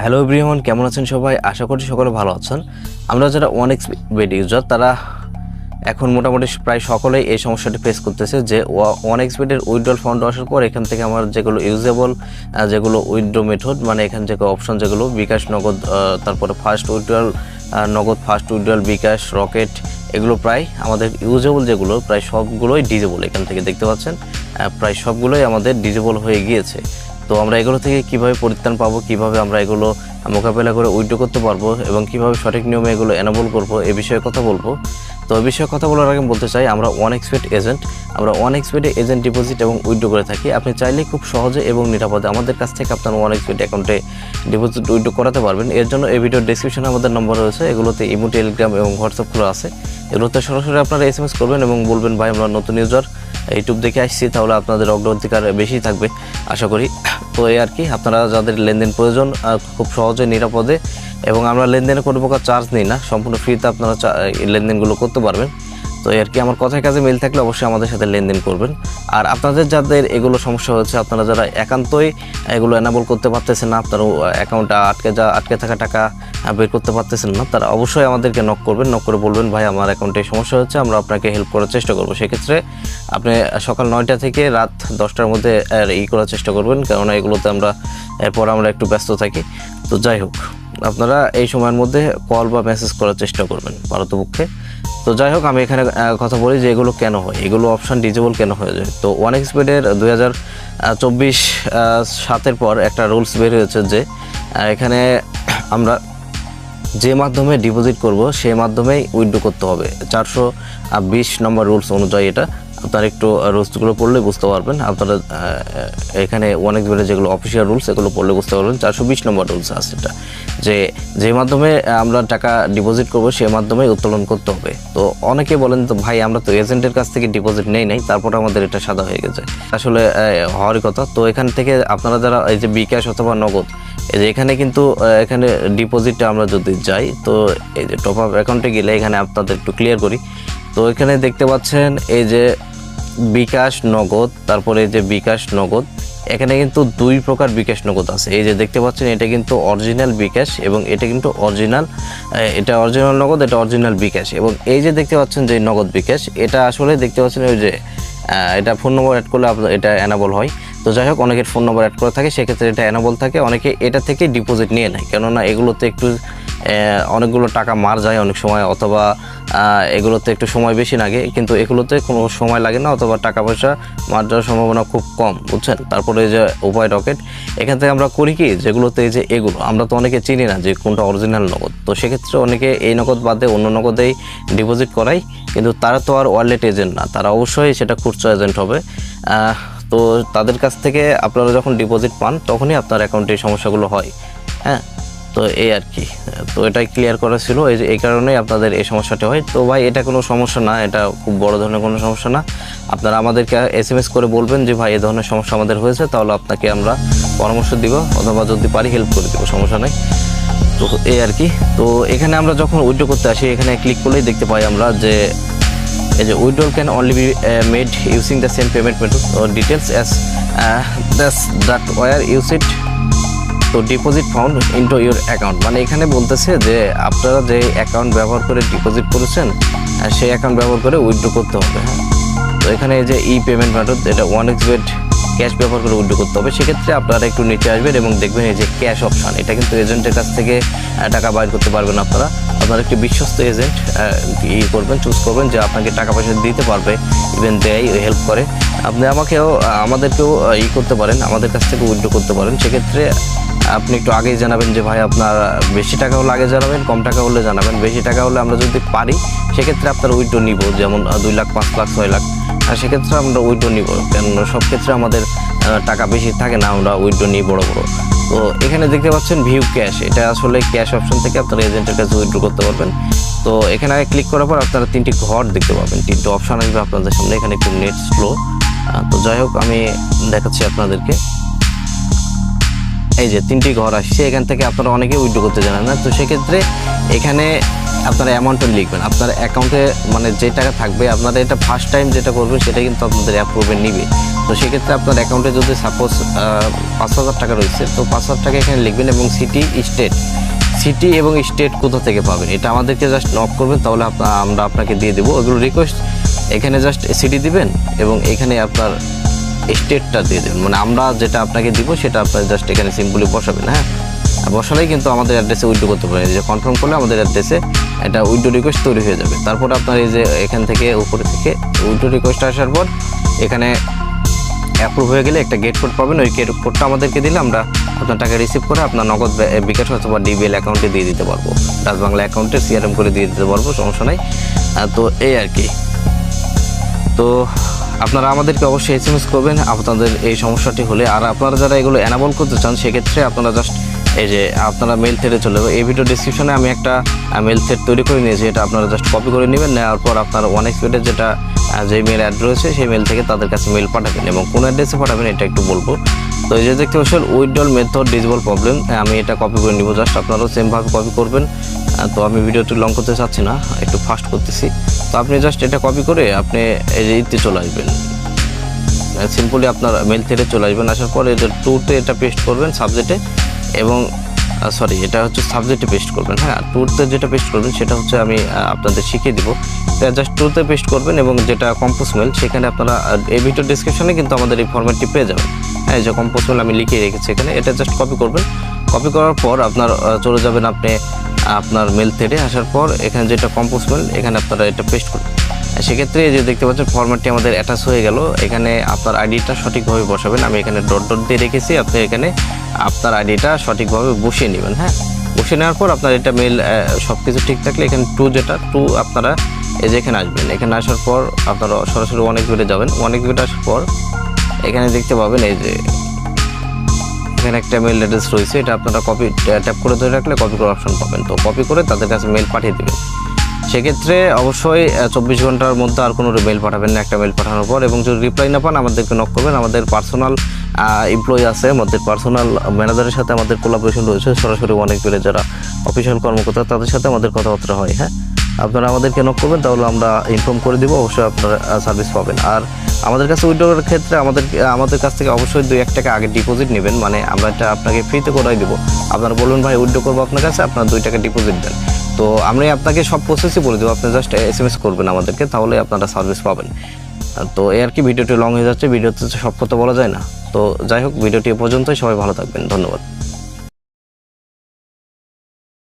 Hello everyone কেমন আছেন সবাই? আশা করি সকলে ভালো আছেন। আমরা যারা ওয়ান এক্স বেড ইউজার তারা এখন মোটামুটি প্রায় সকলেই এই সমস্যাটি ফেস করতেছে যে ওয়ান এক্স বেডের উইথড্রল ফাউন্ড আসার পর এখান থেকে আমার যেগুলো ইউজেবল যেগুলো উইথড্র মেথড মানে এখান থেকে অপশন যেগুলো, বিকাশ নগদ তারপরে first withdrawal Nagad first withdrawal bKash Rocket এগুলো প্রায় আমাদের ইউজেবল যেগুলো, প্রায় সবগুলোই ডিজেবল এখান থেকে দেখতে পাচ্ছেন। প্রায় সবগুলোই আমাদের ডিজেবল হয়ে গিয়েছে। তো আমরা এগুলো থেকে কীভাবে পরিত্রাণ পাবো, কীভাবে আমরা এগুলো মোকাবেলা করে উইড্রো করতে পারব এবং কীভাবে সঠিক নিয়মে এগুলো এনাবল করব, এ বিষয়ে কথা বলব। তো এই বিষয়ে কথা বলার আগে বলতে চাই, আমরা ওয়ান এক্সপেড এজেন্ট আমরা ওয়ান এক্সপেডে এজেন্ট ডিপোজিট এবং উইড্রো করে থাকি। আপনি চাইলে খুব সহজে এবং নিরাপদে আমাদের কাছ থেকে আপনার ওয়ান এক্সপেড অ্যাকাউন্টে ডিপোজিট উইড্রো করাতে পারবেন। এর জন্য এই ভিডিওর ডিসক্রিপশনে আমাদের নম্বর রয়েছে, এগুলোতে ইমো, টেলিগ্রাম এবং হোয়াটসঅ্যাপ খোলা আছে। এগুলোতে সরাসরি আপনারা এস করবেন এবং বলবেন, ভাই, আমরা নতুন ইউজার ইউটিউব দেখে আসছি, তাহলে আপনাদের অগ্রাধিকার বেশি থাকবে, আশা করি। তো এই আর কি, আপনারা যাদের লেনদেন প্রয়োজন খুব সহজে, নিরাপদে, এবং আমরা লেনদেনে কোনো প্রকার চার্জ নিই না, সম্পূর্ণ ফ্রিতে আপনারা লেনদেনগুলো করতে পারবেন। তো আর কি, আমার কথায় কাজে মিল থাকলে অবশ্যই আমাদের সাথে লেনদেন করবেন। আর আপনাদের যাদের এগুলো সমস্যা হচ্ছে আপনারা যারা একান্তই এগুলো এনাবল করতে পারতেছেন না, আপনারা অ্যাকাউন্টে আটকে যা, আটকে থাকা টাকা বের করতে পারতেছেন না, তারা অবশ্যই আমাদেরকে নক করবেন নক করে বলবেন, ভাই, আমার অ্যাকাউন্টে সমস্যা হচ্ছে আমরা আপনাকে হেল্প করার চেষ্টা করব। সেক্ষেত্রে আপনি সকাল নয়টা থেকে রাত দশটার মধ্যে ই করার চেষ্টা করবেন, কেননা এগুলোতে আমরা, এরপর আমরা একটু ব্যস্ত থাকি। তো যাই হোক, আপনারা এই সময়ের মধ্যে কল বা মেসেজ করার চেষ্টা করবেন পারতপক্ষে তো যাই হোক আমি এখানে কথা বলি যে এগুলো কেন হয়? এগুলো অপশান ডিজেবল কেন হয়ে যায়? তো ওয়ান এক্সপেডের দুই হাজার চব্বিশ সাতের পর একটা রুলস বের হয়েছে যে এখানে আমরা যে মাধ্যমে ডিপোজিট করব সেই মাধ্যমেই উইড্রো করতে হবে। চারশো বিশ নম্বর রুলস অনুযায়ী এটা। আপনারা একটু রুলসগুলো পড়লে বুঝতে পারবেন। আপনারা এখানে অনেক বেড়ে যেগুলো অফিসিয়াল রুলস এগুলো পড়লে বুঝতে পারবেন। চারশো বিশ নম্বর রুলস আছে এটা। যে যে মাধ্যমে আমরা টাকা ডিপোজিট করব, সে মাধ্যমেই উত্তোলন করতে হবে। তো অনেকে বলেন, তো ভাই, আমরা তো এজেন্টের কাছ থেকে ডিপোজিট নেই নাই, তারপর আমাদের এটা সাদা হয়ে গেছে। আসলে হওয়ারই কথা। তো এখান থেকে আপনারা যারা, এই যে বিকাশ অথবা নগদ, এই যে এখানে কিন্তু এখানে ডিপোজিটে আমরা যদি যাই, তো এই যে টপ আপ অ্যাকাউন্টে গেলে এখানে আপনাদের একটু ক্লিয়ার করি। তো এখানে দেখতে পাচ্ছেন, এই যে বিকাশ নগদ, তারপরে যে বিকাশ নগদ, এখানে কিন্তু দুই প্রকার বিকাশ নগদ আছে। এই যে দেখতে পাচ্ছেন, এটা কিন্তু অরিজিনাল বিকাশ এবং এটা কিন্তু অরিজিনাল এটা অরিজিনাল নগদ, এটা অরিজিনাল বিকাশ এবং এই যে দেখতে পাচ্ছেন যে নগদ বিকাশ, এটা আসলে দেখতে পাচ্ছেন ওই যে এটা ফোন নম্বর অ্যাড করলে আপনার, এটা অ্যানাবল হয়। তো যাই হোক, অনেকের ফোন নম্বর অ্যাড করা থাকে, সেক্ষেত্রে এটা অ্যানাবল থাকে। অনেকে এটা থেকে ডিপোজিট নিয়ে নেয়, কেননা এগুলোতে একটু অনেকগুলো টাকা মার যায় অনেক সময়, অথবা এগুলোতে একটু সময় বেশি লাগে, কিন্তু এগুলোতে কোনো সময় লাগে না, অথবা টাকা পয়সা মার যাওয়ার সম্ভাবনা খুব কম, বুঝছেন? তারপরে যে উপায় রকেট, এখান থেকে আমরা করি কি, যেগুলোতে যে এগুলো, আমরা তো অনেকে চিনি না যে কোনটা অরিজিনাল নগদ। তো সেক্ষেত্রে অনেকে এই নগদ বাদে অন্য নগদেই ডিপোজিট করাই, কিন্তু তারা তো আর ওয়ালেট এজেন্ট না, তারা অবশ্যই সেটা খুচরা এজেন্ট হবে। তো তাদের কাছ থেকে আপনারা যখন ডিপোজিট পান, তখনই আপনার অ্যাকাউন্টে এই সমস্যাগুলো হয়। হ্যাঁ? তো এই আর কি। তো এটাই ক্লিয়ার করা ছিল। এই যে, এই কারণেই আপনাদের এই সমস্যাটা হয়। তো ভাই, এটা কোনো সমস্যা না। এটা খুব বড় ধরনের কোনো সমস্যা না। আপনারা আমাদেরকে এস এম এস করে বলবেন যে, ভাই, এ ধরনের সমস্যা আমাদের হয়েছে। তাহলে আপনাকে আমরা পরামর্শ দিব অথবা যদি পারি হেল্প করে দেবো, সমস্যা নেই। তো এই আর কি। তো এখানে আমরা যখন উইড্রো করতে আসি, এখানে ক্লিক করলেই দেখতে পাই আমরা যে এই যে withdrawal can only be made using the same payment method O details as those that were use it to deposit fund into your account মানে এখানে বলতেছে যে, আপনারা যে অ্যাকাউন্ট ব্যবহার করে ডিপোজিট করেছেন সেই অ্যাকাউন্ট ব্যবহার করে উইথড্র করতে হবে হ্যাঁ? তো এখানে যে ই পেমেন্ট মেথড এটা ওয়ান এক্স বেড ক্যাশ ব্যবহার করে উইথড্র করতে হবে। সেক্ষেত্রে আপনারা একটু নিচে আসবেন এবং দেখবেন এই যে ক্যাশ অপশান, এটা কিন্তু এজেন্টের কাছ থেকে টাকা বাইর করতে পারবেন আপনারা। আপনারা একটি বিশ্বস্ত এজেন্ট ই করবেন চুজ করবেন যে আপনাকে টাকা পয়সা দিতে পারবে ইভেন দেয় হেল্প করে। আপনি আমাকেও আমাদেরকেও ই করতে পারেন, আমাদের কাছ থেকে উইথড্র করতে পারেন। সেক্ষেত্রে আপনি একটু আগেই জানাবেন যে, ভাই, আপনার বেশি টাকা হলে আগে জানাবেন, কম টাকা হলে জানাবেন। বেশি টাকা হলে আমরা যদি পারি, সেক্ষেত্রে আপনার উইড্রো নিব, যেমন দুই লাখ, পাঁচ লাখ, ছয় লাখ। আর সেক্ষেত্রে আমরা উইড্রো নিব কেন সব ক্ষেত্রে আমাদের টাকা বেশি থাকে না, আমরা উইড্রো নিই বড় বড়। তো এখানে দেখতে পাচ্ছেন ভিউ ক্যাশ এটা আসলে ক্যাশ অপশন থেকে আপনারা এজেন্টের কাছে উইড্রো করতে পারবেন। তো এখানে আগে ক্লিক করার পর আপনারা তিনটি ঘর দেখতে পাবেন, তিনটি অপশান আসবে আপনাদের সামনে, এখানে একটু নেট স্লো তো যাই হোক, আমি দেখাচ্ছি আপনাদেরকে। এই যে তিনটি ঘর আসছে, এখান থেকে আপনারা অনেকেই উইথড্র করতে জানেন না। তো সেক্ষেত্রে এখানে আপনারা অ্যামাউন্টটা লিখবেন। আপনার অ্যাকাউন্টে মানে যে টাকা থাকবে, আপনারা এটা ফার্স্ট টাইম যেটা করবেন, সেটা কিন্তু আপনাদের অ্যাপ্রুভে নিবে। তো সেক্ষেত্রে আপনার অ্যাকাউন্টে যদি সাপোজ পাঁচ হাজার টাকা রয়েছে, তো পাঁচ হাজার টাকা এখানে লিখবেন এবং সিটি স্টেট সিটি এবং স্টেট কোথা থেকে পাবেন? এটা আমাদেরকে জাস্ট নক করবেন, তাহলে আমরা আপনাকে দিয়ে দেবো। ওগুলো রিকোয়েস্ট এখানে জাস্ট সিটি দিবেন এবং এখানে আপনার স্টেটটা দিয়ে দেবেন। মানে আমরা যেটা আপনাকে দিব, সেটা আপনার জাস্ট এখানে সিম্পলি বসাবেন হ্যাঁ? বসালেই কিন্তু আমাদের অ্যাড্রেসে উইড্রো করতে পারেন। যে কনফার্ম করলে আমাদের অ্যাড্রেসে একটা উইড্রো রিকোয়েস্ট তৈরি হয়ে যাবে। তারপর আপনার এই যে এখান থেকে উপরে থেকে উইড্রো রিকোয়েস্ট আসার পর এখানে অ্যাপ্রুভ হয়ে গেলে একটা গেট কোড পাবেন। ওই গেট কোডটা আমাদেরকে দিলে আমরা আপনার টাকা রিসিভ করে আপনার নগদ বিকাশ অথবা ডিবিএল অ্যাকাউন্টে দিয়ে দিতে পারব। বাংলা অ্যাকাউন্টে সিআরএম করে দিয়ে দিতে পারব, সমস্যা নাই। তো এই আর কি। তো আপনারা আমাদেরকে অবশ্যই এস করবেন। আপনাদের এই সমস্যাটি হলে আর আপনারা যারা এগুলো অ্যানাবল করতে চান, সেক্ষেত্রে আপনারা জাস্ট এই যে আপনারা মেল থ্রেডে চলে যাবে এই ভিডিও ডিসক্রিপশনে আমি একটা মেল থ্রেড তৈরি করে নিয়েছি, এটা আপনারা জাস্ট কপি করে নেবেন, নেওয়ার পর আপনার ওয়ান এক্সপেডের যেটা যে মেল অ্যাড রয়েছে, সেই মেল থেকে তাদের কাছে মেল পাঠাবেন এবং কোন অ্যাড্রেসে পাঠাবেন এটা একটু বলব। তো এই যে দেখতে পাচ্ছেন উইডল মেথড ডিজবল প্রবলেম আমি এটা কপি করে নিব জাস্ট আপনারাও সেমভাবে কপি করবেন। তো আমি ভিডিওটি লং করতে চাচ্ছি না, একটু ফাস্ট করতেছি। তো আপনি জাস্ট এটা কপি করে আপনি এই যে ইতে চলে আসবেন। সিম্পলি আপনার মেল থেকে চলে আসবেন, আসার পরে এটা টুতে এটা পেস্ট করবেন সাবজেক্টে এবং সরি এটা হচ্ছে সাবজেক্টে পেস্ট করবেন হ্যাঁ? টুতে যেটা পেস্ট করবেন, সেটা হচ্ছে আমি আপনাদের শিখিয়ে দিব। জাস্ট টুতে পেস্ট করবেন এবং যেটা কম্পোজ মেল সেখানে আপনারা এই ভিডিও ডিসক্রিপশনে কিন্তু আমাদের এই ফর্ম্যাটটি পেয়ে যাবেন। হ্যাঁ যে কম্পোজ মেল আমি লিখে রেখেছি এখানে, এটা জাস্ট কপি করবেন। কপি করার পর আপনার চলে যাবেন আপনি আপনার মেল থেকে, আসার পর এখানে যেটা কম্পোজ মেল এখানে আপনারা এটা পেস্ট করবেন। সেক্ষেত্রে যে দেখতে পাচ্ছেন ফরম্যাটটি আমাদের অ্যাটাচ হয়ে গেল। এখানে আপনার আইডিটা সঠিকভাবে বসাবেন। আমি এখানে ডট ডট দিয়ে রেখেছি। আপনি এখানে আপনার আইডিটা সঠিকভাবে বসিয়ে নেবেন হ্যাঁ? বসিয়ে নেওয়ার পর আপনার এটা মেল সব কিছু ঠিক থাকলে এখানে টু যেটা টু আপনারা এই যে এখানে আসবেন। এখানে আসার পর আপনারা সরাসরি অনেক বেড়ে যাবেন। অনেক বেড়ে আসার পর এখানে দেখতে পাবেন এই যে এখানে একটা মেল অ্যাড্রেস রয়েছে। এটা আপনারা কপি ট্যাপ করে ধরে রাখলে কপি করার অপশন পাবেন। তো কপি করে তাদের কাছে মেল পাঠিয়ে দেবেন। সেক্ষেত্রে অবশ্যই চব্বিশ ঘণ্টার মধ্যে আর কোনো মেল পাঠাবেন না, একটা মেল পাঠানোর পর। এবং যদি রিপ্লাই না পান, আমাদেরকে নক করবেন। আমাদের পার্সোনাল এমপ্লয়ি আছে, আমাদের পার্সোনাল ম্যানেজারের সাথে আমাদের কোলাবোরেশন রয়েছে। সরাসরি অনেক পেলে যারা অফিসিয়াল কর্মকর্তা, তাদের সাথে আমাদের কথাবার্তা হয় হ্যাঁ? আপনারা আমাদেরকে নক করবেন, তাহলে আমরা ইনফর্ম করে দিব, অবশ্যই আপনারা সার্ভিস পাবেন। আর আমাদের কাছে উইড্রোর ক্ষেত্রে আমাদের আমাদের কাছ থেকে অবশ্যই দুই এক টাকা আগে ডিপোজিট নেবেন। মানে আমরা এটা আপনাকে ফ্রিতে করাই দিব। আপনারা বলুন, ভাই উইড্রো করব আপনার কাছে, আপনার দুই টাকা ডিপোজিট দেন। তো আমি আপনাকে সব প্রসেসই বলে দেবো। আপনি জাস্ট এস এম এস করবেন আমাদেরকে, তাহলে আপনারা সার্ভিস পাবেন। তো এই আর কি ভিডিওটি লং হয়ে যাচ্ছে ভিডিওতে সব কথা বলা যায় না। তো যাই হোক ভিডিওটি এ পর্যন্তই, সবাই ভালো থাকবেন, ধন্যবাদ।